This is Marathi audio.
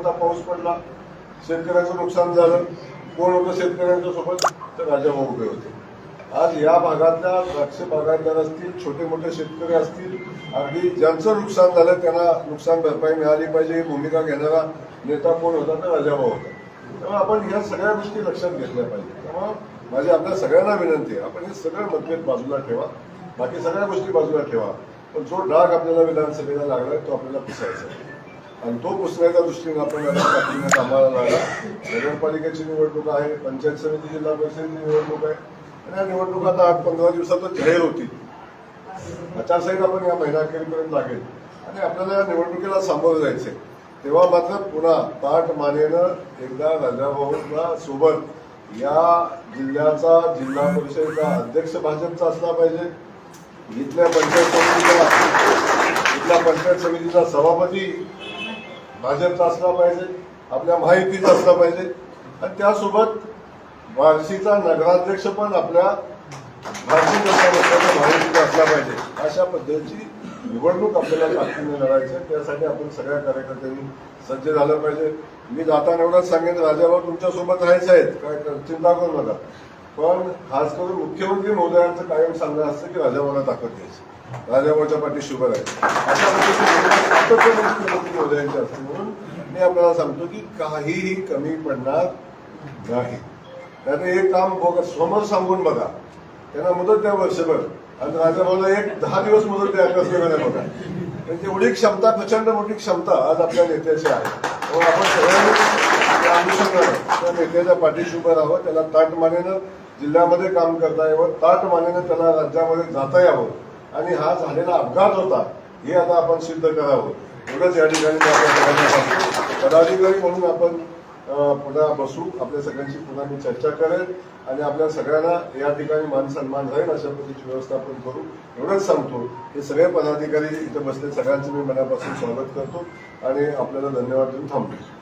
मोठा पाऊस पडला शेतकऱ्याचं नुकसान झालं कोण होतं शेतकऱ्यांच्या सोबत? तर राजाभाऊ उभे होते. आज या भागातल्या द्राक्ष बागायतदार असतील छोटे मोठे शेतकरी असतील अगदी ज्यांचं नुकसान झालं त्यांना नुकसान भरपाई मिळाली पाहिजे ही भूमिका घेणारा नेता कोण होता? तर राजाभाऊ होता. त्यामुळे आपण ह्या सगळ्या गोष्टी लक्षात घेतल्या पाहिजे. त्यामुळे माझी आपल्या सगळ्यांना विनंती आहे आपण हे सगळं मतभेद बाजूला ठेवा. बाकी सगळ्या गोष्टी बाजूला ठेवा. पण जो डाग आपल्याला विधानसभेला लागलाय तो आपल्याला पुसायचा आहे. आणि तो पुसण्याच्या दृष्टीने आपण या कामाला लागला. नगरपालिकेची निवडणूक आहे पंचायत समिती जिल्हा परिषदेची निवडणूक आहे. आणि या निवडणूक आता आठ पंधरा दिवसातच जाहीर होती आचारसंहिता पण या महिनाखेरीपर्यंत लागेल. आणि आपल्याला या निवडणुकीला सामोरं जायचे तेव्हा मात्र पुन्हा ताट मानेनं एकदा राजाभाऊला सोबत या जिल्ह्याचा जिल्हा परिषदेचा अध्यक्ष भाजपचा असला पाहिजे. इथल्या पंचायत समितीचा इथल्या पंचायत समितीचा सभापती भाजपचा असला पाहिजे आपल्या माहितीचा असला पाहिजे. आणि त्यासोबत बार्शीचा नगराध्यक्ष पण आपल्या भारतीय जनता पक्षाच्या माहितीचा असला पाहिजे. अशा पद्धतीची निवडणूक आपल्याला ताकदीने लढायची आहे. त्यासाठी आपण सगळ्या कार्यकर्त्यांनी सज्ज झालं पाहिजे. मी जाताना एवढंच सांगेन राजाभाऊ तुमच्यासोबत राहायचं आहेत. काय चिंता करू नका. पण खास करून मुख्यमंत्री महोदयांचं कायम सांगणं असतं की राजाभाऊला ताकद द्यायची. राजाभाऊच्या पाठी शुभ राहील अशा पद्धतीने असते म्हणून मी आपल्याला सांगतो की काहीही कमी पडणार नाही. त्यात एक काम बघा समोर सांगून बघा. त्यांना मुदत द्या वर्षभर. आणि राजाभाऊला एक दहा दिवस मुदत द्या कसं करायला बघा. त्यांची एवढी क्षमता प्रचंड मोठी क्षमता आज आपल्या नेत्याची आहे. त्यामुळे आपण सगळ्यांनी त्या त्या नेत्याच्या पाठीशी उभं राहावं. त्याला ताट मानेनं जिल्ह्यामध्ये काम करता यावं. ताटमानेनं त्याला राज्यामध्ये जाता यावं. आणि हा झालेला अपघात होता. हे आता आपण सिद्ध करावं. एवढंच या ठिकाणी पदाधिकारी म्हणून आपण पुन्हा बसू. आपल्या सगळ्यांशी पुन्हा मी चर्चा करेल आणि आपल्या सगळ्यांना या ठिकाणी मान सन्मान राहील अशा पद्धतीची व्यवस्था आपण करू. एवढंच सांगतो हे सगळे पदाधिकारी इथे बसले. सगळ्यांचं मी मनापासून स्वागत करतो. आणि आपल्याला धन्यवाद देऊन थांबतो.